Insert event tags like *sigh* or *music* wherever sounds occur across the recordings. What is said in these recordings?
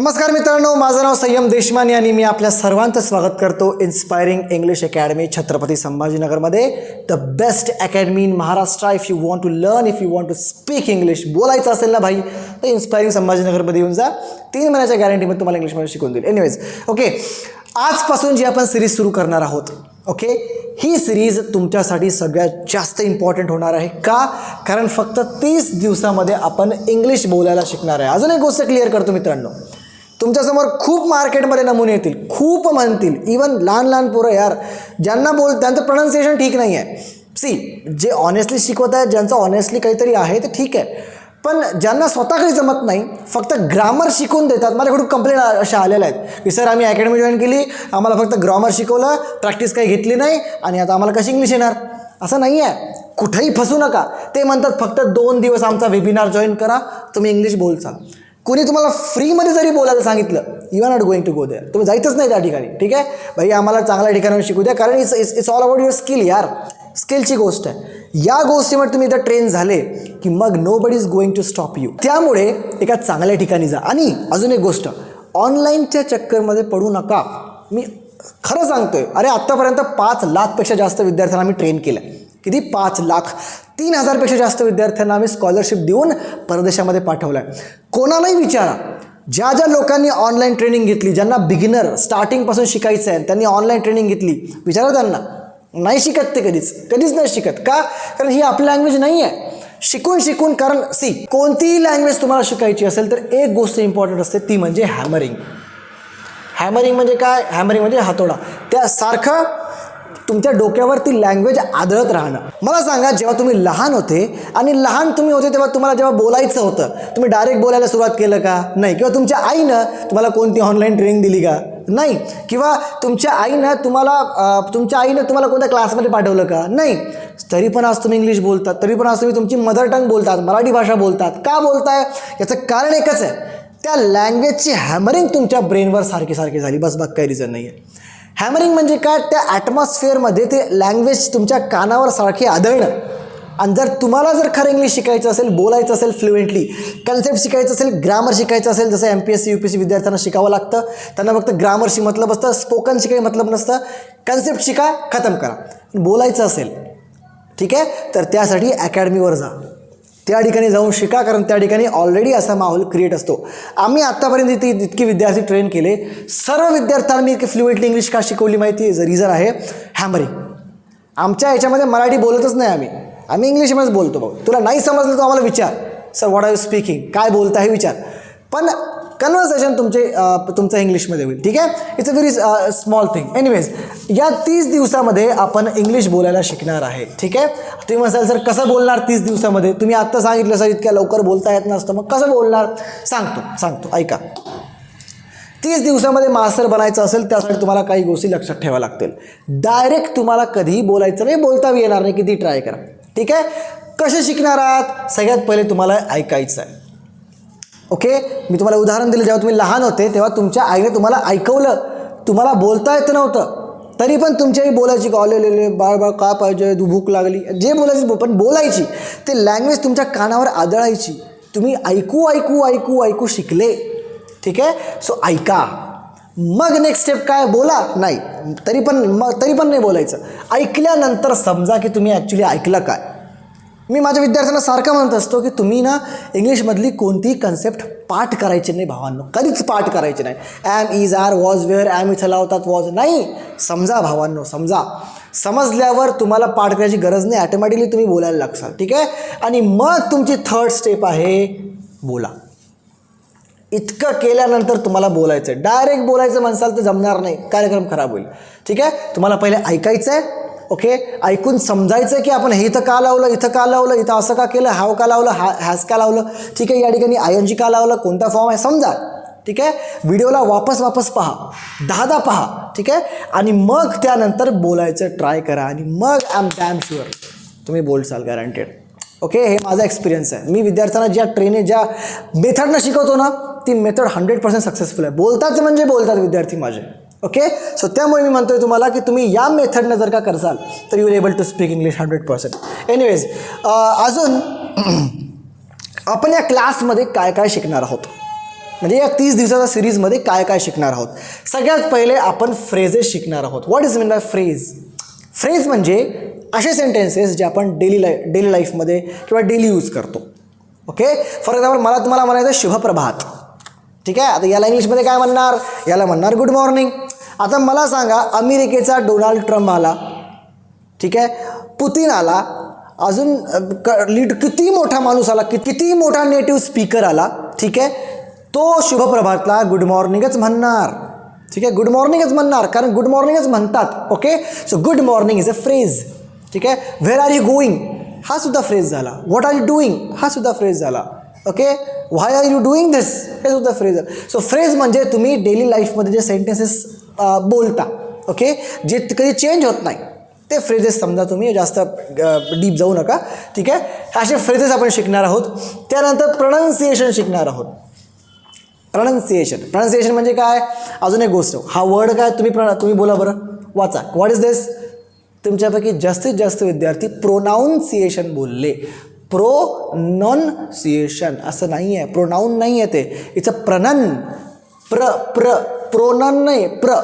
नमस्कार मित्रांनो माझं नाव संयम देशमानी आणि मी आपल्या सर्वांचं स्वागत करतो inspiring English academy Chhatrapati संभाजीनगरमध्ये. The best academy in Maharashtra if you want to learn if you want to speak English बोलायचं असेल ना भाई तर इन्स्पायरिंग संभाजीनगरमध्ये येऊन जा. तीन महिन्याच्या गॅरंटीमध्ये तुम्हाला इंग्लिशमध्ये शिकून देईल. एनिवेज ओके आजपासून जी आपण सिरीज सुरू करणार आहोत ओके ही सिरीज तुमच्यासाठी सगळ्यात जास्त इम्पॉर्टंट होणार आहे. का? कारण फक्त तीस दिवसामध्ये आपण इंग्लिश बोलायला शिकणार आहे. अजून एक गोष्ट क्लिअर करतो मित्रांनो. तुमच्यासमोर खूप मार्केटमध्ये नमुने येतील खूप म्हणतील. इवन लहान लहान पोरं यार ज्यांना बोल त्यांचं प्रोनाऊन्सिएशन ठीक नाही आहे सी जे ऑनेस्टली शिकवत आहेत ज्यांचं ऑनेस्टली काहीतरी आहे ते ठीक आहे. पण ज्यांना स्वतः काही जमत नाही फक्त ग्रामर शिकून देतात. मला खूप कंप्लेंट अशा आलेल्या आहेत. की सर आम्ही अकॅडमी जॉईन केली आम्हाला फक्त ग्रामर शिकवलं प्रॅक्टिस काही घेतली नाही आणि आता आम्हाला कशी इंग्लिश येणार? असं नाही आहे कुठेही फसू नका. ते म्हणतात फक्त दोन दिवस आमचा वेबिनार जॉईन करा तुम्ही इंग्लिश बोलचाल. कोणी तुम्हाला फ्रीमध्ये जरी बोलायला सांगितलं you are not going to go there तुम्ही जायचंच नाही त्या ठिकाणी ठीक आहे? भाई आम्हाला चांगल्या ठिकाणावर शिकू द्या कारण it's it's it's all about your skill यार. स्किलची गोष्ट आहे. या गोष्टीमध्ये तुम्ही इथं ट्रेन झाले की मग nobody is going to stop you त्यामुळे एका चांगल्या ठिकाणी जा. आणि अजून एक गोष्ट ऑनलाईनच्या चक्करमध्ये पडू नका. मी खरं सांगतोय अरे आत्तापर्यंत पाच लाखपेक्षा जास्त विद्यार्थ्यांना मी ट्रेन केलं आहे किती? पाच लाख. तीन हजारपेक्षा जास्त विद्यार्थ्यांना आम्ही स्कॉलरशिप देऊन परदेशामध्ये पाठवलं आहे कोणालाही विचारा. ज्या ज्या लोकांनी ऑनलाईन ट्रेनिंग घेतली ज्यांना बिगिनर स्टार्टिंगपासून शिकायचं आहे त्यांनी ऑनलाईन ट्रेनिंग घेतली विचारा त्यांना. नाही शिकत ते कधीच. कधीच नाही शिकत. का? कारण ही आपली लँग्वेज नाही आहे शिकून शिकून कारण सी कोणतीही लँग्वेज तुम्हाला शिकायची असेल तर एक गोष्ट इम्पॉर्टंट असते ती म्हणजे हॅमरिंग हॅमरिंग म्हणजे काय? हॅमरिंग म्हणजे हातोडा. त्यासारखं तुमच्या डोक्यावर ती लँग्वेज आदळत राहणं. मला सांगा जेव्हा तुम्ही लहान होते आणि लहान तुम्ही होते तेव्हा तुम्हाला जेव्हा बोलायचं होतं तुम्ही डायरेक्ट बोलायला सुरुवात केलं का? नाही. किंवा तुमच्या आईनं तुम्हाला कोणती ऑनलाईन ट्रेनिंग दिली का? नाही. किंवा तुमच्या आईनं तुम्हाला तुमच्या आईनं तुम्हाला कोणत्या क्लासमध्ये पाठवलं का? नाही. तरी पण आज तुम्ही इंग्लिश बोलतात. तरी पण आज तुम्ही तुमची मदर टंग बोलतात मराठी भाषा बोलतात. का बोलताय? याचं कारण एकच आहे. त्या लँग्वेजची हॅमरिंग तुमच्या ब्रेनवर सारखी सारखी झाली. बस बघ काही रिझन नाही आहे हॅमरिंग म्हणजे काय? त्या ॲटमॉस्फिअरमध्ये ते लँग्वेज तुमच्या कानावर सारखी आदळणं. आणि जर तुम्हाला जर खरं इंग्लिश शिकायचं असेल बोलायचं असेल फ्लुएंटली कन्सेप्ट शिकायचं असेल ग्रामर शिकायचं असेल जसं M P S C U P S C विद्यार्थ्यांना शिकावं लागतं. त्यांना फक्त ग्रामरशी मतलब असतं स्पोकनशी काही मतलब नसतं. कन्सेप्ट शिका खतम करा. बोलायचं असेल ठीक आहे? तर त्यासाठी अकॅडमीवर जा. त्या ठिकाणी जाऊन शिका कारण त्या ठिकाणी ऑलरेडी असा माहोल क्रिएट असतो. आम्ही आत्तापर्यंत इथे इतके विद्यार्थी ट्रेन केले. सर्व विद्यार्थ्यांना मी फ्लुएंटली इंग्लिश का शिकवली माहिती आहे? रिझन आहे हॅमरिंग आमच्या याच्यामध्ये मराठी बोलतच नाही आम्ही. आम्ही इंग्लिशमध्येच बोलतो भाऊ. तुला नाही समजलं तर आम्हाला विचार. Sir what are you speaking काय बोलता हे विचार. पण कन्व्हर्सेशन तुमचे तुमचं इंग्लिशमध्ये होईल ठीक आहे? It's a very small thing anyways या तीस दिवसामध्ये आपण इंग्लिश बोलायला शिकणार आहे ठीक आहे? तुम्ही म्हणाल सर कसं बोलणार तीस दिवसामध्ये? तुम्ही आत्ता सांगितलं सर इतक्या लवकर बोलता येत नसतं. मग कसं बोलणार? सांगतो सांगतो ऐका. तीस दिवसामध्ये मास्टर बनायचं असेल त्यासाठी तुम्हाला काही गोष्टी लक्षात ठेवा लागतील. डायरेक्ट तुम्हाला कधीही बोलायचं नाही बोलता येणार नाही किती ट्राय करा. ठीक आहे? कसे शिकणार आहात? सगळ्यात पहिले तुम्हाला ऐकायचं आहे. ओके? मी तुम्हाला उदाहरण दिलं जेव्हा तुम्ही लहान होते तेव्हा तुमच्या आईने तुम्हाला ऐकवलं. तुम्हाला बोलता येत नव्हतं. तरी पण तुमच्याही बोलायची बोलायची कॉलेले बाळ बाळ का पाहिजे तू भूक लागली. जे बोलायची बो- पण बोलायची. ते लँग्वेज तुमच्या कानावर आदळायची. तुम्ही ऐकू ऐकू ऐकू ऐकू शिकले. ठीक आहे? सो ऐका. मग नेक्स्ट स्टेप काय? बोला. नाही. तरी पण मग तरी पण नाही बोलायचं. ऐकल्यानंतर समजा की तुम्ही ॲक्च्युली ऐकलं काय. मी माझ्या विद्यार्थ्यांना सारखं म्हणत असतो की तुम्ही ना इंग्लिशमधली कोणतीही कन्सेप्ट पाठ करायची नाही भावांनो. कधीच पाठ करायची नाही. Am is are was were am इथं लावतात वॉज नाही. समजा भावांनो समजा. समजल्यावर तुम्हाला पाठ करायची गरज नाही. ॲटोमॅटिकली तुम्ही बोलायला लागसाल. ठीक आहे? आणि मग तुमची थर्ड स्टेप आहे बोला. इतकं केल्यानंतर तुम्हाला बोलायचं आहे डायरेक्ट बोलायचं म्हणसाल तर जमणार नाही. कार्यक्रम खराब होईल. ठीक आहे? तुम्हाला पहिले ऐकायचं आहे ओके ऐकून समजायचं की आपण हे इथं का लावलं इथं का लावलं इथं असं का केलं हाव का लावलं हा हॅज का लावलं? ठीक आहे या ठिकाणी आय एन जी का लावलं कोणता फॉर्म आहे? समजा. ठीक आहे? व्हिडिओला वापस वापस पहा. दहा दहा पहा. ठीक आहे? आणि मग त्यानंतर बोलायचं ट्राय करा. आणि मग आय एम डॅम शुअर तुम्ही बोलसाल गॅरंटेड ओके हे माझा एक्सपिरियन्स आहे. मी विद्यार्थ्यांना ज्या ट्रेने ज्या मेथडनं शिकवतो ना ती मेथड हंड्रेड पर्सेंट सक्सेसफुल आहे. बोलतात म्हणजे बोलतात विद्यार्थी माझे. ओके सो त्यामुळे मी म्हणतोय तुम्हाला की तुम्ही या मेथडनं जर का करसाल तर you able to speak English hundred percent anyways अजून *clears throat* आपण या क्लासमध्ये काय काय शिकणार आहोत? म्हणजे या तीस दिवसाच्या सिरीजमध्ये काय काय शिकणार आहोत? सगळ्यात पहिले आपण फ्रेजेस शिकणार आहोत. What is mean by phrase phrase म्हणजे असे सेंटेन्सेस जे आपण डेली लाईफ डेली लाईफमध्ये किंवा डेली यूज करतो. ओके फॉर एक्झाम्पल मला तुम्हाला म्हणायचं शुभप्रभात. ठीक आहे? आता याला इंग्लिशमध्ये काय म्हणणार? याला म्हणणार गुड मॉर्निंग आता मला सांगा अमेरिकेचा डोनाल्ड ट्रम्प आला ठीक आहे? पुतीन आला अजून क लीड किती मोठा माणूस आला कि किती मोठा नेटिव्ह स्पीकर आला ठीक आहे? तो शुभप्रभातला गुड मॉर्निंगच म्हणणार ठीक आहे? गुड मॉर्निंगच म्हणणार कारण गुड मॉर्निंगच म्हणतात okay so good morning is a phrase ठीक आहे? व्हेर आर यू गोईंग हा सुद्धा फ्रेज झाला. व्हॉट आर यू डुईंग हा सुद्धा फ्रेज झाला okay why are you doing this हे सुद्धा फ्रेज झालं. सो फ्रेज म्हणजे तुम्ही डेली लाईफमध्ये जे सेंटेन्सेस बोलता ओके? जे कधी चेंज होत नाही ते फ्रेजेस समजा तुम्ही जास्त डीप जाऊ नका ठीक आहे? असे फ्रेजेस आपण शिकणार आहोत. त्यानंतर प्रनन्सिएशन शिकणार आहोत. प्रनन्सिएशन प्रनन्सिएशन म्हणजे काय? अजून एक गोष्ट. हा वर्ड काय? तुम्ही प्रणा तुम्ही बोला बरं. वाचा. व्हॉट इज दिस तुमच्यापैकी जास्तीत जास्त विद्यार्थी प्रोनाऊन्सिएशन बोलले. प्रोनॉन्सिएशन असं नाही आहे प्रोनाऊन नाही आहे ते. इट्स अ प्रनन प्र प्र. प्रोनन नाही प्र.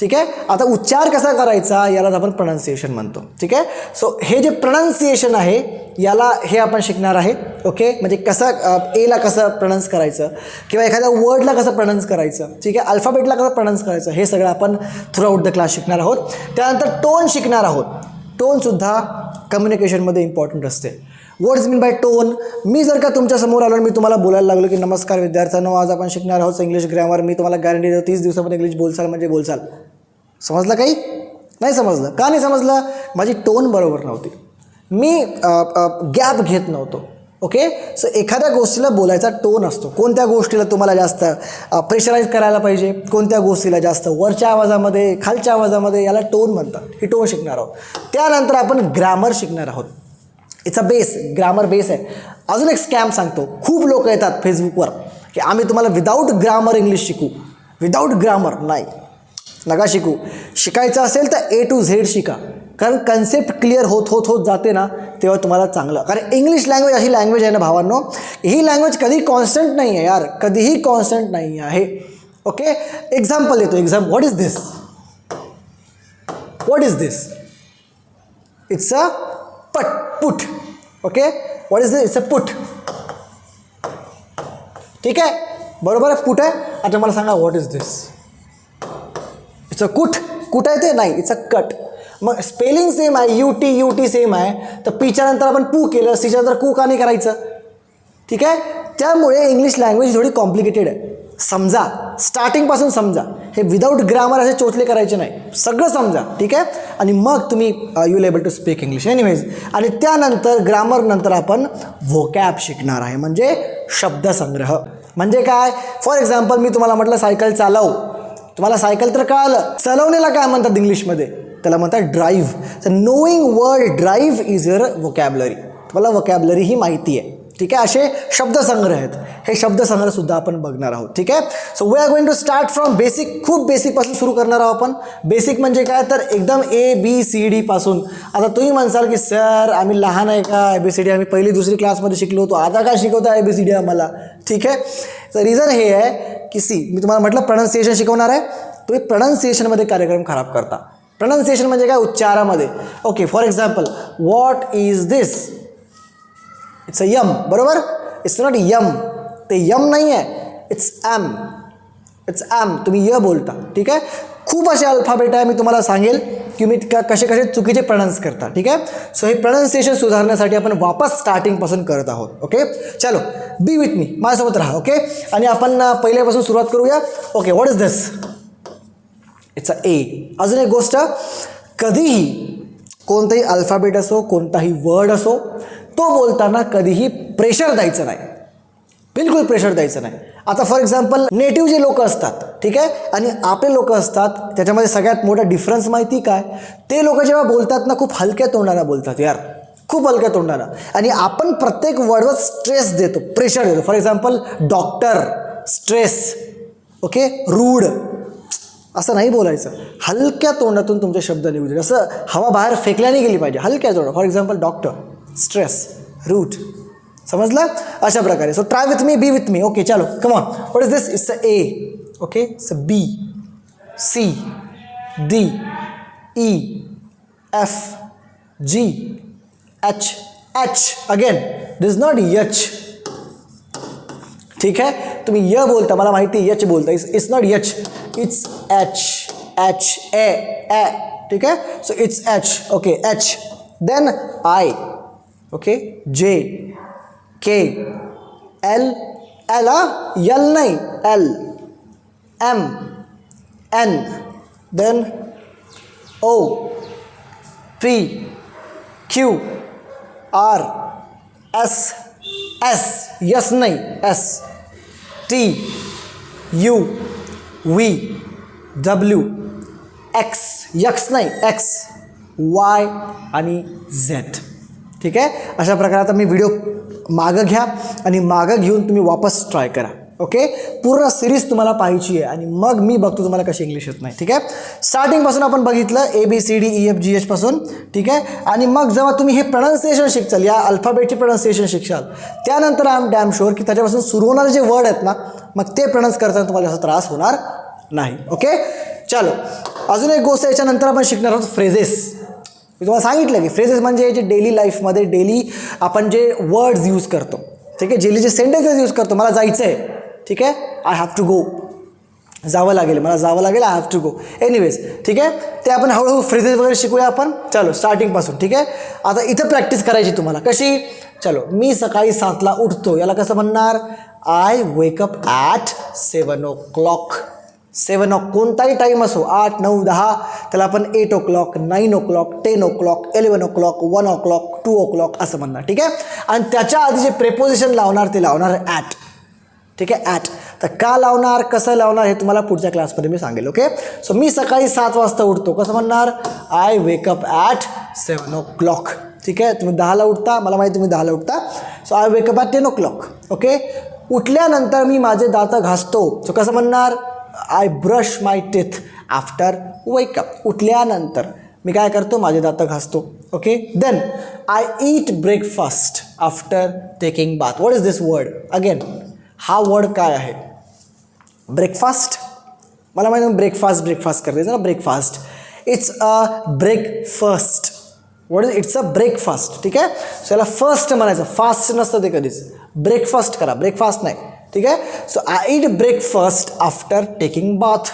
ठीक आहे? आता उच्चार कसा करायचा यालाच आपण प्रनाऊन्सिएशन म्हणतो. ठीक आहे? सो हे जे प्रनाऊन्सिएशन आहे याला हे आपण शिकणार आहे. ओके म्हणजे कसं एला कसं प्रनाऊन्स करायचं? किंवा एखाद्या वर्डला कसं प्रनाऊन्स करायचं? ठीक आहे? अल्फाबेटला कसं प्रनाऊन्स करायचं? हे सगळं आपण थ्रू आउट द क्लास शिकणार आहोत. त्यानंतर टोन शिकणार आहोत. टोनसुद्धा कम्युनिकेशनमध्ये इम्पॉर्टंट असते. वर्ड्स मीन बाय टोन मी जर का तुमच्यासमोर आलो आणि मी तुम्हाला बोलायला लागलो की नमस्कार विद्यार्थ्यांनो आज आपण शिकणार आहोत इंग्लिश ग्रॅमर मी तुम्हाला गॅरंटी देतो तीस दिवसामध्ये इंग्लिश बोलचाल म्हणजे बोलचाल. समजलं काही? नाही समजलं. का नाही समजलं? माझी टोन बरोबर नव्हती. मी गॅप घेत नव्हतो. ओके सो एखाद्या गोष्टीला बोलायचा टोन असतो. कोणत्या गोष्टीला तुम्हाला जास्त प्रेशराईज करायला पाहिजे? कोणत्या गोष्टीला जास्त? वरच्या आवाजामध्ये खालच्या आवाजामध्ये याला टोन म्हणतात. ही टोन शिकणार आहोत. त्यानंतर आपण ग्रामर शिकणार आहोत. It's a base grammar base आहे. अजून एक स्कॅम सांगतो. खूप लोक येतात फेसबुकवर की आम्ही तुम्हाला विदाऊट ग्रामर इंग्लिश शिकू. विदाऊट ग्रामर नाही. नका शिकू. शिकायचं असेल तर ए टू झेड शिका. कारण कन्सेप्ट क्लिअर होत होत होत जाते ना तेव्हा तुम्हाला चांगलं. कारण इंग्लिश लँग्वेज अशी लँग्वेज आहे ना भावांनो ही लँग्वेज कधी कॉन्स्टंट नाही आहे यार. कधीही कॉन्स्टंट नाही आहे. ओके एक्झाम्पल देतो. Exam what is this what is this it's a put put. Okay? What is it's a put ठीक आहे? बरोबर आहे? पुट आहे? आता मला सांगा what is this it's a कुठ कुठ आहे ते? नाही. इट्स अ कट मग स्पेलिंग सेम आहे U T U T same आहे. तर पीच्या नंतर आपण पू केलं सीच्या नंतर कू का नाही करायचं? ठीक आहे? त्यामुळे इंग्लिश लँग्वेज थोडी कॉम्प्लिकेटेड आहे. समजा. स्टार्टिंगपासून समजा. हे विदाऊट ग्रामर असे चोचले करायचे नाही. सगळं समजा. ठीक आहे? आणि मग तुम्ही you able to speak English anyways आणि त्यानंतर ग्रामर नंतर आपण व्होकॅब शिकणार आहे. म्हणजे शब्दसंग्रह. म्हणजे काय? फॉर एक्झाम्पल मी तुम्हाला म्हटलं सायकल चालव. तुम्हाला सायकल तर कळालं. चालवण्याला काय म्हणतात इंग्लिशमध्ये? त्याला म्हणतात ड्राईव्ह तर knowing word drive is your vocabulary तुम्हाला व्होकॅबलरी ही माहिती आहे. ठीक आहे? असे शब्दसंग्रह आहेत. हे शब्दसंग्रहसुद्धा आपण बघणार आहोत. ठीक आहे? So we are going to start from basic खूप बेसिकपासून सुरू करणार आहोत आपण. बेसिक म्हणजे काय? तर एकदम ए बी सी डीपासून आता तुम्ही म्हणसाल की सर आम्ही लहान आहे का? ए बी सी डी आम्ही पहिली दुसरी क्लासमध्ये शिकलो होतो. आता काय शिकवता ए बी सी डी आम्हाला? ठीक आहे? तर रिझन हे आहे की सी मी तुम्हाला म्हटलं प्रनन्सिएशन शिकवणार आहे. तुम्ही प्रनन्सिएशनमध्ये कार्यक्रम खराब करता. प्रनन्सिएशन म्हणजे काय? उच्चारामध्ये. Okay for example what is this it's a yum बरोबर? इट्स नॉट यम ते यम नाही आहे इट्स ॲम इट्स ॲम तुम्ही य बोलता ठीक आहे? खूप असे अल्फाबेट आहे मी तुम्हाला सांगेल की मी क कसे कसे चुकीचे प्रनाऊन्स करता ठीक आहे? सो हे प्रनाऊन्सिएशन सुधारण्यासाठी आपण वापस स्टार्टिंगपासून करत आहोत ओके चलो बी विथ मी माझ्यासोबत राहा ओके आणि आपण पहिल्यापासून सुरुवात करूया. Okay what is this it's a A अजून एक गोष्ट. कधीही कोणताही अल्फाबेट असो कोणताही वर्ड असो तो बोलताना कधीही प्रेशर द्यायचं नाही. बिलकुल प्रेशर द्यायचं नाही. आता फॉर एक्झाम्पल नेटिव्ह जे लोक असतात ठीक आहे? आणि आपले लोक असतात त्याच्यामध्ये सगळ्यात मोठा डिफरन्स माहिती काय? ते लोक जेव्हा बोलतात ना खूप हलक्या तोंडानं बोलतात यार. खूप हलक्या तोंडानं आणि आपण प्रत्येक वर्डवर स्ट्रेस देतो प्रेशर देतो. For example doctor stress okay rude असं नाही बोलायचं. हलक्या तोंडातून तुमचे शब्द निघू दे असं हवा बाहेर फेकल्याने गेली पाहिजे. हलक्या तोंड for example doctor stress root समजलं अशा प्रकारे. So try with me B with me okay चलो. Come on what is this it's a A okay B C D E F G H H again this not yach ठीक आहे तुम्ही य बोलता, मला माहिती यच बोलता. It's it's not yach it's H H A A ठीक आहे so it's H okay H then I okay J K L L yal नाही L M N then O P Q R S S yes नाही S T U V W X yax नाही X Y आणि Z ठीक आहे? अशा प्रकारे आता मी video मागं घ्या आणि मागं घेऊन तुम्ही वापस ट्राय करा. ओके पूर्ण सिरीज तुम्हाला पाहायची आहे आणि मग मी बघतो तुम्हाला कशी इंग्लिश येत नाही. ठीक आहे? स्टार्टिंगपासून आपण बघितलं A B C D E F G एचपासून ठीक आहे? आणि मग जेव्हा तुम्ही हे प्रनाऊन्सिएशन शिकचाल या अल्फाबेटचे प्रनाऊन्सिएशन शिकशाल त्यानंतर आय एम डॅम शुअर की त्याच्यापासून सुरू होणारे जे वर्ड आहेत ना मग ते प्रनाऊन्स करताना तुम्हाला जास्त त्रास होणार नाही. ओके चलो. अजून एक गोष्ट याच्यानंतर आपण शिकणार आहोत फ्रेझेस मी तुम्हाला सांगितलं की फ्रेजेस म्हणजे जे डेली लाईफमध्ये डेली आपण जे वर्ड्स यूज करतो. ठीक आहे? डेली जे सेंटेन्सेस यूज करतो मला जायचं आहे ठीक आहे? आय हॅव टू गो जावं लागेल मला जावं लागेल I have to go anyways ठीक आहे? ते आपण हळूहळू फ्रेजेस वगैरे शिकूया आपण. चलो स्टार्टिंगपासून ठीक आहे? आता इथं प्रॅक्टिस करायची तुम्हाला. कशी? चलो मी सकाळी सातला उठतो. याला कसं म्हणणार? I wake up at seven o'clock seven o कोणताही टाईम असो आठ नऊ दहा त्याला आपण eight o'clock nine o'clock ten o'clock eleven o'clock one o'clock two o'clock असं म्हणणार ठीक आहे? आणि त्याच्या आधी जे प्रेपोजिशन लावणार ते लावणार ॲट ठीक आहे? ॲट तर का लावणार कसं लावणार हे तुम्हाला पुढच्या क्लासमध्ये मी सांगेल ओके सो मी सकाळी सात वाजता उठतो. कसं म्हणणार? I wake up at seven o'clock ठीक आहे? तुम्ही दहाला उठता मला माहिती तुम्ही दहाला उठता. So I wake up at ten o'clock okay उठल्यानंतर मी माझे दात घासतो. सो कसं म्हणणार? I brush my teeth after wake up उठल्यानंतर मी काय करतो? माझे दात घासतो okay then I eat breakfast after taking bath what is this word again हा वर्ड काय आहे? ब्रेकफास्ट मला माहिती ब्रेकफास्ट ब्रेकफास्ट करते ना? Breakfast it's a breakfast what is it's a breakfast ठीक आहे? सो याला फर्स्ट म्हणायचं. फास्ट नसतं ते कधीच. ब्रेकफास्ट करा. ब्रेकफास्ट नाही. ठीक आहे? So I eat breakfast after taking bath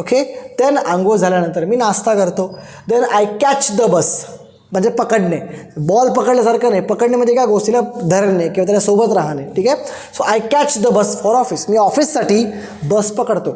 okay then आंघोळ झाल्यानंतर मी नाश्ता करतो. Then I catch the bus म्हणजे पकडणे. बॉल पकडल्यासारखं नाही. पकडणे म्हणजे काय? गोष्टीला धरणे किंवा त्याला सोबत राहणे. ठीक आहे? So I catch the bus for office मी ऑफिससाठी बस पकडतो.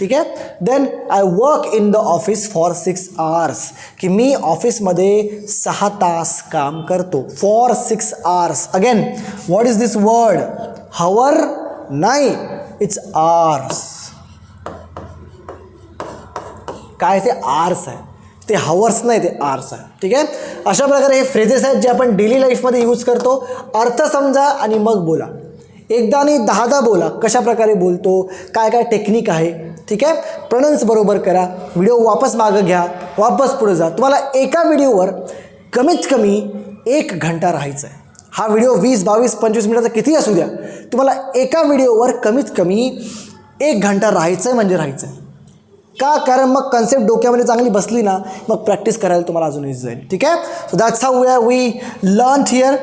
ठीक आहे? Then I work in the office for six hours की मी ऑफिसमध्ये सहा तास काम करतो. For six hours again what is this word hour नाही इट्स आर्स काय ते आर्स आहे? ते हवर्स नाही ते आर्स आहे. ठीक आहे? अशा प्रकारे हे फ्रेजेस आहेत जे आपण डेली लाईफमध्ये यूज करतो. अर्थ समजा आणि मग बोला. एकदा आणि दहादा बोला कशा प्रकारे बोलतो काय काय टेक्निक आहे ठीक आहे? प्रणन्स बरोबर करा. व्हिडिओ वापस मागं घ्या वापस पुढे जा. तुम्हाला एका व्हिडिओवर कमीत कमी एक घंटा राहायचं आहे हा व्हिडिओ वीस बावीस पंचवीस मिनिटाचा किती असू द्या तुम्हाला एका व्हिडिओवर कमीत कमी एक घंटा राहायचं आहे म्हणजे राहायचं आहे का? कारण मग कन्सेप्ट डोक्यामध्ये चांगली बसली ना मग प्रॅक्टिस करायला तुम्हाला अजून इझी जाईल ठीक आहे? So that's how we we learn here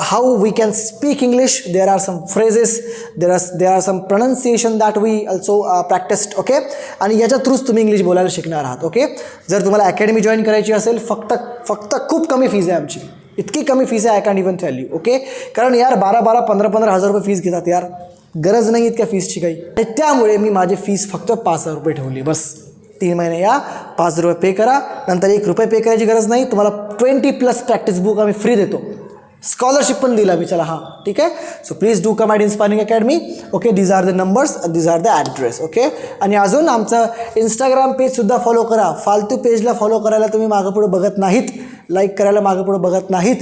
how we can speak English there are some phrases there are there are some pronunciation that we also practiced okay आणि याच्या थ्रूच तुम्ही इंग्लिश बोलायला शिकणार आहात ओके जर तुम्हाला अकॅडमी जॉईन करायची असेल फक्त फक्त खूप कमी फीज आहे आमची. इतकी कमी फीज आहे I can even tell you okay कारण यार बारा बारा पंधरा पंधरा हजार रुपये फीस घेतात यार. गरज नाही इतक्या फीसची काही. आणि त्यामुळे मी माझी फीस फक्त पाच हजार रुपये ठेवली बस. तीन महिने या पाच रुपये पे करा. नंतर एक रुपये पे करायची गरज नाही. तुम्हाला ट्वेंटी प्लस प्रॅक्टिस बुक आम्ही फ्री देतो. स्कॉलरशिप पण दिला मी चला हां ठीक आहे? So please do come at Inspiring Academy okay these are the numbers these are the address okay आणि अजून आमचं इंस्टाग्राम पेजसुद्धा फॉलो करा. फालतू पेजला फॉलो करायला तुम्ही मागं पुढे बघत नाहीत. लाईक करायला मागं पुढं बघत नाहीत.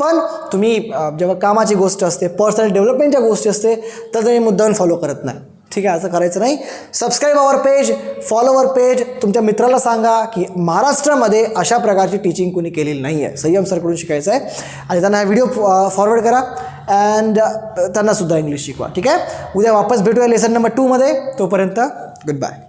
पण तुम्ही जेव्हा कामाची गोष्ट असते पर्सनल डेव्हलपमेंटच्या गोष्टी असते तर तुम्ही मुद्दाम फॉलो करत नाही. ठीक आहे असं करायचं नाही. Subscribe our page follower page तुमच्या मित्राला सांगा की महाराष्ट्रामध्ये अशा प्रकारची टीचिंग कोणी केलेली नाही आहे संयम सरकडून शिकायचं आहे. आणि त्यांना व्हिडिओ फॉरवर्ड करा. अँड त्यांनासुद्धा इंग्लिश शिकवा. ठीक आहे? उद्या वापस भेटूया लेसन नंबर टूमध्ये तोपर्यंत गुड बाय